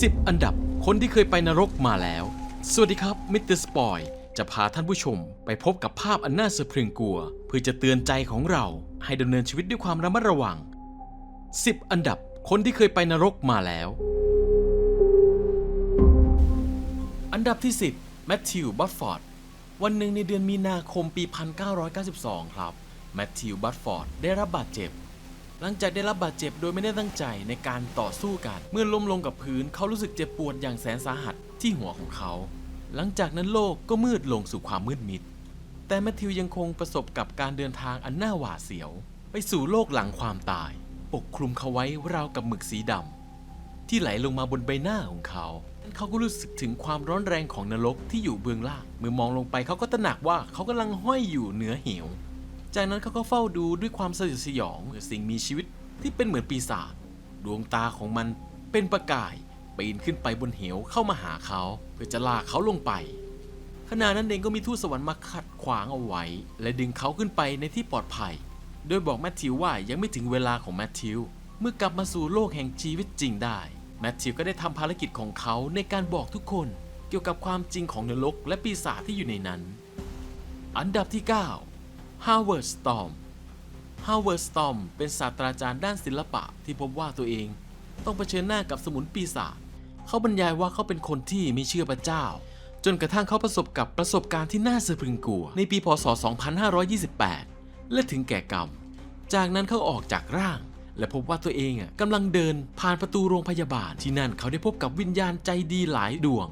10 อันดับคนที่เคยไปนรกมาแล้ว สวัสดีครับมิสเตอร์สปอยจะพาท่านผู้ชมไปพบกับภาพอันน่าสะพรึงกลัว เพื่อจะเตือนใจของเราให้ดำเนินชีวิตด้วยความระมัดระวัง 10 อันดับคนที่เคยไปนรกมาแล้ว อันดับที่ 10 แมทธิว บัตฟอร์ด วันหนึ่งในเดือนมีนาคมปี 1992 ครับ แมทธิว บัตฟอร์ด ได้รับบาดเจ็บ หลังจากได้รับบาดเจ็บโดยไม่ได้ตั้งใจในการต่อสู้กัน เมื่อล้มลงกับพื้นเขารู้สึกเจ็บปวดอย่างแสนสาหัสที่หัวของเขา หลังจากนั้นโลกก็มืดลงสู่ความมืดมิด แต่แมทธิวยังคงประสบกับการเดินทางอันน่าหวาดเสียว ไปสู่โลกหลังความตาย ปกคลุมเขาไว้ราวกับหมึกสีดำที่ไหลลงมาบนใบหน้าของเขาเขาก็รู้สึกถึงความร้อนแรงของนรกที่อยู่เบื้องล่าง เมื่อมองลงไปเขาก็ตระหนักว่าเขากำลังห้อยอยู่เหนือเหว จากนั้นเขาก็เฝ้าดูด้วยความสยดสยองสิ่งมีชีวิตที่เป็นเหมือนปีศาจดวงตาของมันเป็นประกายปีนขึ้นไปบนเหวเข้ามาหาเขา เพื่อจะลากเขาลงไปขณะนั้นเองก็มีทูตสวรรค์มาขัดขวางเอาไว้ และดึงเขาขึ้นไปในที่ปลอดภัย โดยบอกแมทธิวว่ายังไม่ถึงเวลาของแมทธิวเมื่อกลับมาสู่โลกแห่งชีวิตจริงได้แมทธิวก็ได้ทำภารกิจของเขาในการบอกทุกคน เกี่ยวกับความจริงของนรกและปีศาจที่อยู่ในนั้น อันดับที่ 9 Howard Storm Howard Storm เป็นศาสตราจารย์ด้านศิลปะที่พบว่าตัวเอง ต้องเผชิญหน้ากับสมุนปีศาจเขาบรรยายว่าเขาเป็นคนที่ไม่เชื่อพระเจ้า จนกระทั่งเขาประสบกับประสบการณ์ที่น่าสะพรึงกลัว ในปีพศ 2528 และถึงแก่กรรม จากนั้นเขาออกจากร่าง และพบว่าตัวเองกำลังเดินผ่านประตูโรงพยาบาลที่นั่นเขาได้พบกับวิญญาณใจดีหลายดวง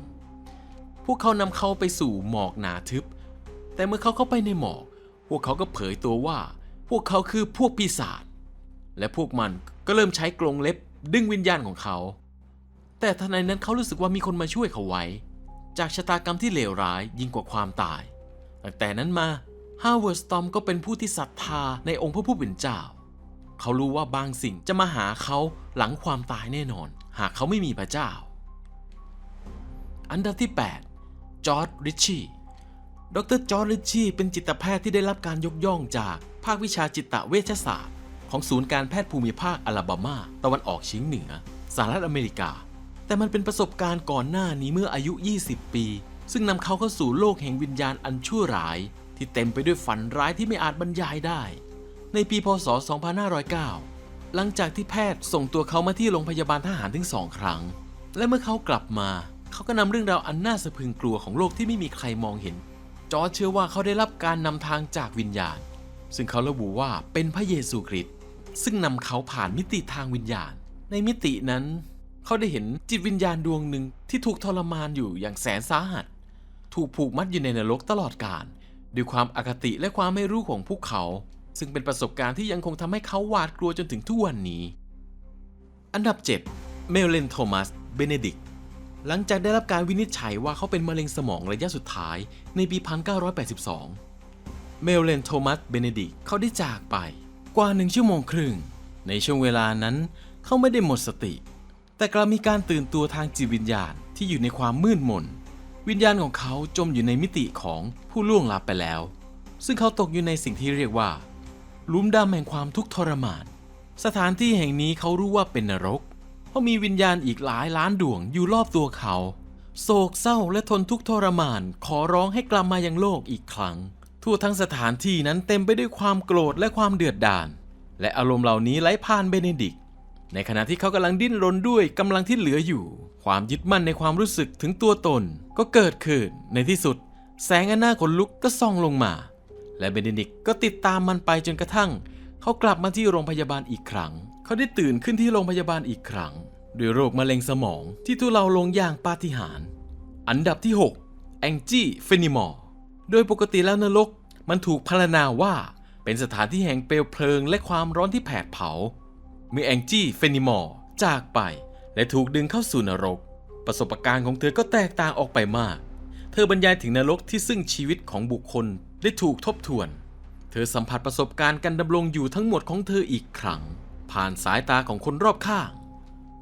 พวกเขานำเขาไปสู่หมอกหนาทึบ แต่เมื่อเขาเข้าไปในหมอก พวกเขาก็เผยตัวว่า พวกเขาคือพวกปีศาจและพวกมันก็เริ่มใช้กรงเล็บดึงวิญญาณของเขา แต่ทันใดนั้นเขารู้สึกว่ามีคนมาช่วยเขาไว้ จากชะตากรรมที่เลวร้ายยิ่งกว่าความตายตั้งแต่นั้นมาฮาวเวิร์ดสตอมก็เป็นผู้ที่ศรัทธาในองค์พระผู้เป็นเจ้า เขารู้ว่าบางสิ่งจะมาหาเขาหลังความตายแน่นอน หากเขาไม่มีพระเจ้า อันดับที่ 8 จอร์ดริชชี่ ดรจอร์ดริชีเป็นจิตแพทย์ที่ได้รับการยกย่องจากภาควิชาจิตเวชศาสตร์ ของศูนย์การแพทย์ภูมิภาคอลาบามาตะวันออกเฉียงเหนือสหรัฐอเมริกา แต่มันเป็นประสบการณ์ก่อนหน้านี้เมื่ออายุ 20 ปี ซึ่งนำเขาเข้าสู่โลกแห่งวิญญาณอันชั่วร้าย ที่เต็มไปด้วยฝันร้ายที่ไม่อาจบรรยายได้ ในปีพศ 2509 หลังจากที่แพทย์ส่งตัวเขามาที่โรงพยาบาลทหารถึงสองครั้ง และเมื่อเขากลับมา เขาก็นำเรื่องราวอันน่าสะพรึงกลัวของโลกที่ไม่มีใครมองเห็น จอร์จเชื่อว่าเขาได้รับการนำทางจากวิญญาณ ซึ่งเขาระบุว่าเป็นพระเยซูคริสต์ซึ่งนำเขาผ่านมิติทางวิญญาณ ในมิตินั้น เขาได้เห็นจิตวิญญาณดวงหนึ่งที่ถูกทรมานอยู่อย่างแสนสาหัส ถูกผูกมัดอยู่ในนรกตลอดกาลด้วยความอคติและความไม่รู้ของพวกเขา ซึ่งเป็นประสบการณ์ที่ยังคงทำให้เขาหวาดกลัวจนถึงทุกวันนี้ อันดับ 7 เมลเลนโทมัส เบเนดิกต หลังจากได้รับการวินิจฉัยว่าเขาเป็นมะเร็งสมองระยะสุดท้ายในปี 1982 เมลเลนโทมัสเบเนดิกเขาได้จากไปกว่าหนึ่งชั่วโมงครึ่ง ในช่วงเวลานั้นเขาไม่ได้หมดสติ แต่กลับมีการตื่นตัวทางจิตวิญญาณที่อยู่ในความมืดมน วิญญาณของเขาจมอยู่ในมิติของผู้ล่วงลับไปแล้ว ซึ่งเขาตกอยู่ในสิ่งที่เรียกว่า ลุมดำแห่งความทุกข์ทรมาน สถานที่แห่งนี้เขารู้ว่าเป็นนรก เพราะมีวิญญาณอีกหลายล้านดวงอยู่รอบตัวเขา โศกเศร้าและทนทุกข์ทรมาน ขอร้องให้กลับมายังโลกอีกครั้ง ทั่วทั้งสถานที่นั้นเต็มไปด้วยความโกรธและความเดือดดาลและอารมณ์เหล่านี้ไหลผ่านเบเนดิกต์ในขณะที่เขากำลังดิ้นรนด้วยกำลังที่เหลืออยู่ ความยึดมั่นในความรู้สึกถึงตัวตนก็เกิดขึ้น ในที่สุด แสงอันน่าขนลุกก็ส่องลงมา และเบเนดิกต์ก็ติดตามมันไปจนกระทั่ง เขากลับมาที่โรงพยาบาลอีกครั้ง เขาได้ตื่นขึ้นที่โรงพยาบาลอีกครั้งด้วยโรคมะเร็งสมองที่ทุเลาลงอย่างปาฏิหาริย์อันดับที่ 6 แองจี้เฟนิมอร์ โดยปกติแล้วนรกมันถูกพรรณนาว่าเป็นสถานที่แห่งเปลวเพลิงและความร้อนที่แผดเผา เมื่อแองจี้เฟนิมอร์จากไปและถูกดึงเข้าสู่นรก ประสบการณ์ของเธอก็แตกต่างออกไปมาก เธอบรรยายถึงนรกที่ซึ่งชีวิตของบุคคลได้ถูกทบทวน เธอสัมผัสประสบการณ์การดำรงอยู่ทั้งหมดของเธออีกครั้ง ผ่านสายตาของคนรอบข้าง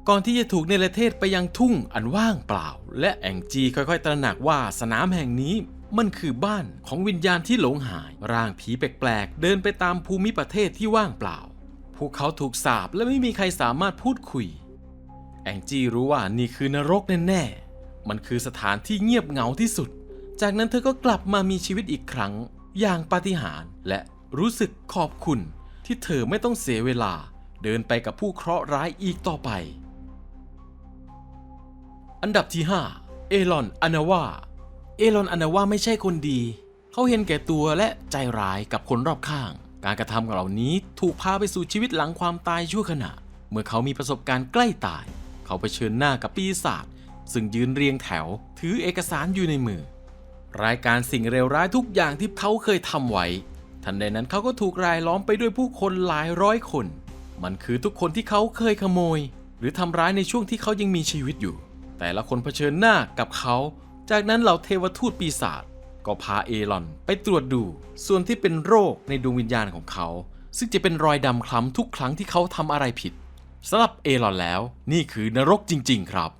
ก่อนที่จะถูกเนรเทศไปยังทุ่งอันว่างเปล่า และแองจีค่อยๆ ตระหนักว่าสนามแห่งนี้มันคือบ้านของวิญญาณที่หลงหาย ร่างผีแปลกๆ เดินไปตามภูมิประเทศที่ว่างเปล่า พวกเขาถูกสาปและไม่มีใครสามารถพูดคุยแอองจี้รู้ว่านี่คือนรกแน่ๆ มันคือสถานที่เงียบเหงาที่สุด จากนั้นเธอก็กลับมามีชีวิตอีกครั้ง อย่างปาฏิหาริย์และรู้สึกขอบคุณที่เธอไม่ต้องเสียเวลา เดินไปกับผู้เคราะห์ร้ายอีกต่อไป อันดับที่ 5 เอลอนอานาวาเอลอนอานาวาไม่ใช่คนดี เขาเห็นแก่ตัวและใจร้ายกับคนรอบข้าง การกระทำเหล่านี้ถูกพาไปสู่ชีวิตหลังความตายชั่วขณะ เมื่อเขามีประสบการณ์ใกล้ตาย เขาเผชิญหน้ากับปีศาจซึ่งยืนเรียงแถว ถือเอกสารอยู่ในมือ รายการสิ่งเลวร้ายทุกอย่างที่เขาเคยทำไว้ ทันใดนั้นเขาก็ถูกรายล้อมไปด้วยผู้คนหลายร้อยคน มันคือทุกคนที่เขาเคยขโมย หรือทำร้ายในช่วงที่เขายังมีชีวิตอยู่ แต่ละคนเผชิญหน้ากับเขา จากนั้นเหล่าเทวทูตปีศาจก็พาเอลอนไปตรวจดู ส่วนที่เป็นโรคในดวงวิญญาณของเขา ซึ่งจะเป็นรอยดำคล้ำทุกครั้งที่เขาทำอะไรผิดสำหรับเอลอนแล้วนี่คือนรกจริง ๆ ครับ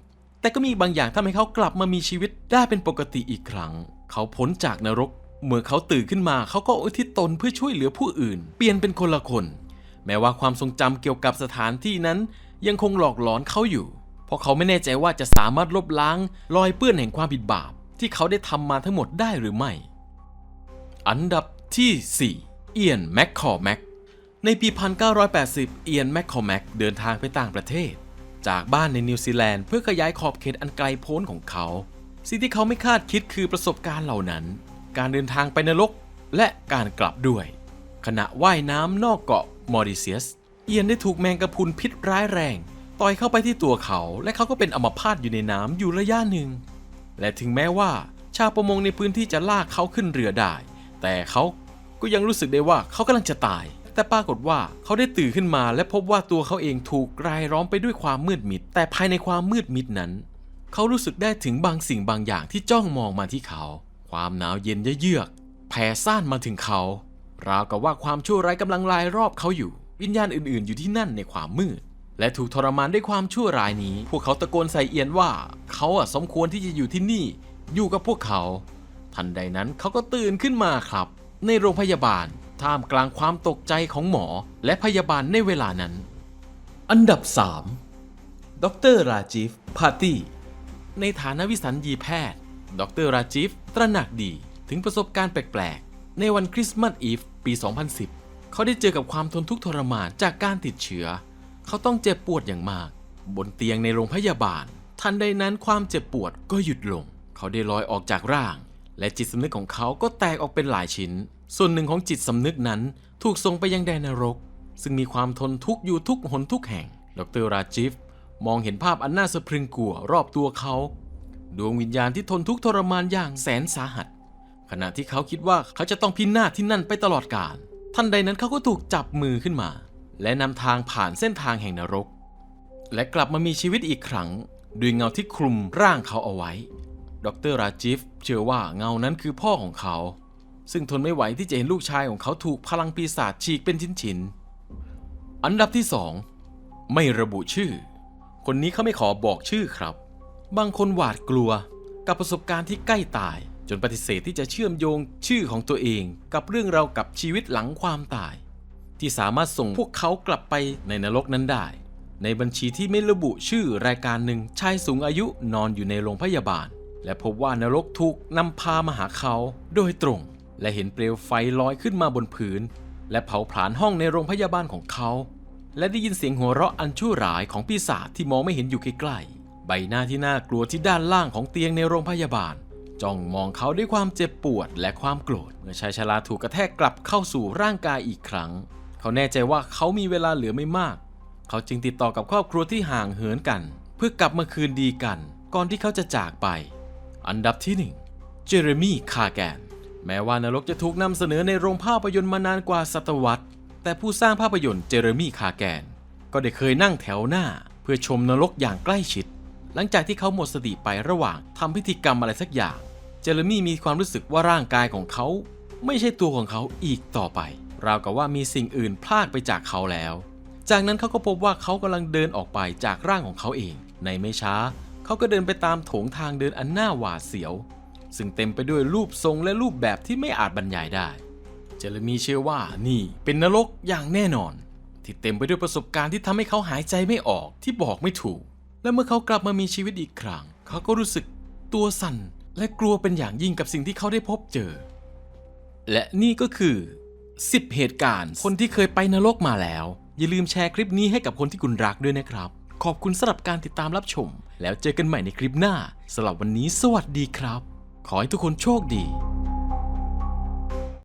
แต่ก็มีบางอย่างทำให้เขากลับมามีชีวิตได้เป็นปกติอีกครั้ง เขาพ้นจากนรก เมื่อเขาตื่นขึ้นมาเขาก็อุทิศตนเพื่อช่วยเหลือผู้อื่น เปลี่ยนเป็นคนละคน แม้ว่าความทรงจำเกี่ยวกับสถานที่นั้น ยังคงหลอกหลอนเขาอยู่ เพราะเขาไม่แน่ใจว่าจะสามารถลบล้างรอยเปื้อนแห่งความผิดบาป ที่เขาได้ทำมาทั้งหมดได้หรือไม่ อันดับที่ 4 เอียนแมคคอแมกในปี 1980 เอียนแมคคอแมกเดินทางไปต่างประเทศ จากบ้านในนิวซีแลนด์เพื่อขยายขอบเขตอันไกลโพ้นของเขา สิ่งที่เขาไม่คาดคิดคือประสบการณ์เหล่านั้น การเดินทางไปนรกและการกลับด้วย ขณะว่ายน้ำนอกเกาะ มอริเซียส เอียนได้ถูกแมงกะพุนพิษร้ายแรง ต่อยเข้าไปที่ตัวเขา และเขาก็เป็นอัมพาตอยู่ในน้ำอยู่ระยะหนึ่ง และถึงแม้ว่า ชาวประมงในพื้นที่จะลากเขาขึ้นเรือได้ แต่เขาก็ยังรู้สึกได้ว่าเขากำลังจะตาย แต่ปรากฏว่าเขาได้ตื่นขึ้นมาและพบว่าตัวเขาเองถูกรายล้อมไปด้วยความมืดมิด แต่ภายในความมืดมิดนั้น เขารู้สึกได้ถึงบางสิ่งบางอย่างที่จ้องมองมาที่เขา ความหนาวเย็นเยือกแผ่ซ่านมาถึงเขา ราวกับว่าความชั่วร้ายกำลังลายรอบเขาอยู่ วิญญาณอื่นๆ อยู่ที่นั่นในความมืด และถูกทรมานด้วยความชั่วร้ายนี้ พวกเขาตะโกนใส่เอียนว่า เขาอะสมควรที่จะอยู่ที่นี่ อยู่กับพวกเขา ทันใดนั้นเขาก็ตื่นขึ้นมาครับ ในโรงพยาบาลท่ามกลางความตกใจของหมอและพยาบาลในเวลานั้น อันดับ 3 ดรราจิฟพาตี้ ในฐานะวิสัญญีแพทย์ ดรราจิฟตระหนักดีถึงประสบการณ์แปลก ในวันคริสต์มาสอีฟปี 2010 เขาได้เจอกับความทนทุกข์ทรมานจากการติดเชื้อ เขาต้องเจ็บปวดอย่างมาก บนเตียงในโรงพยาบาล ทันใดนั้นความเจ็บปวดก็หยุดลง เขาได้ลอยออกจากร่าง และจิตสำนึกของเขาก็แตกออกเป็นหลายชิ้น ส่วนหนึ่งของจิตสำนึกนั้นถูกส่งไปยังแดนนรก ซึ่งมีความทนทุกข์อยู่ทุกหนทุกแห่ง ดรราจิฟมองเห็นภาพอันน่าสะพรึงกลัวรอบตัวเขา ดวงวิญญาณที่ทนทุกข์ทรมานอย่างแสนสาหัส ขณะที่เขาคิดว่าเขาจะต้องพินาศที่นั่นไปตลอดกาลทันใดนั้นเขาก็ถูกจับมือขึ้นมา และนำทางผ่านเส้นทางแห่งนรก และกลับมามีชีวิตอีกครั้งด้วยเงาที่คลุมร่างเขาเอาไว้ ดรราจิฟเชื่อว่าเงานั้นคือพ่อของเขา ซึ่งทนไม่ไหวที่จะเห็นลูกชายของเขาถูกพลังปีศาจฉีกเป็นชิ้นๆ อันดับที่2ไม่ระบุชื่อ คนนี้เขาไม่ขอบอกชื่อครับ บางคนหวาดกลัวกับประสบการณ์ที่ใกล้ตาย จนปฏิเสธที่จะเชื่อมโยงชื่อของตัวเองกับเรื่องราวกับชีวิตหลังความตาย ที่สามารถส่งพวกเขากลับไปในนรกนั้นได้ ในบัญชีที่ไม่ระบุชื่อรายการหนึ่งชายสูงอายุนอนอยู่ในโรงพยาบาล และพบว่านรกถูกนำพามาหาเขาโดยตรง และเห็นเปลวไฟลอยขึ้นมาบนพื้นและเผาผลาญห้องในโรงพยาบาลของเขา และได้ยินเสียงหัวเราะอันชั่วร้ายของปีศาจที่มองไม่เห็นอยู่ใกล้ๆใบหน้าที่น่ากลัวที่ด้านล่างของเตียงในโรงพยาบาล จ้องมองเขาด้วยความเจ็บปวดและความโกรธ เมื่อชายชราถูกกระแทกกลับเข้าสู่ร่างกายอีกครั้ง เขาแน่ใจว่าเขามีเวลาเหลือไม่มาก เขาจึงติดต่อกับครอบครัวที่ห่างเหินกัน เพื่อกลับมาคืนดีกัน ก่อนที่เขาจะจากไป อันดับที่ 1 เจเรมีคาแกน แม้ว่านรกจะถูกนำเสนอในโรงภาพยนตร์มานานกว่าศตวรรษ แต่ผู้สร้างภาพยนตร์เจเรมีคาแกน ก็ได้เคยนั่งแถวหน้า เพื่อชมนรกอย่างใกล้ชิด หลังจากที่เขาหมดสติไประหว่างทำพิธีกรรมอะไรสักอย่าง เจเรมี่มีความรู้สึกว่าร่างกายของเขา ไม่ใช่ตัวของเขาอีกต่อไป ราวกับว่ามีสิ่งอื่นพลากไปจากเขาแล้ว จากนั้นเขาก็พบว่าเขากำลังเดินออกไปจากร่างของเขาเอง ในไม่ช้า เขาก็เดินไปตามโถงทางเดินอันน่าหวาดเสียว ซึ่งเต็มไปด้วยรูปทรงและรูปแบบที่ไม่อาจบรรยายได้ เจเรมีเชื่อว่านี่เป็นนรกอย่างแน่นอน ที่เต็มไปด้วยประสบการณ์ที่ทำให้เขาหายใจไม่ออกที่บอกไม่ถูก และเมื่อเขากลับมามีชีวิตอีกครั้ง เขาก็รู้สึกตัวสั่น และกลัวเป็นอย่างยิ่งกับสิ่งที่เขาได้พบเจอ และนี่ก็คือ 10 เหตุการณ์คนที่เคยไปนรกมาแล้ว อย่าลืมแชร์คลิปนี้ให้กับคนที่คุณรักด้วยนะครับ ขอบคุณสำหรับการติดตามรับชม แล้วเจอกันใหม่ในคลิปหน้าสำหรับวันนี้สวัสดีครับ ขอให้ทุกคนโชคดี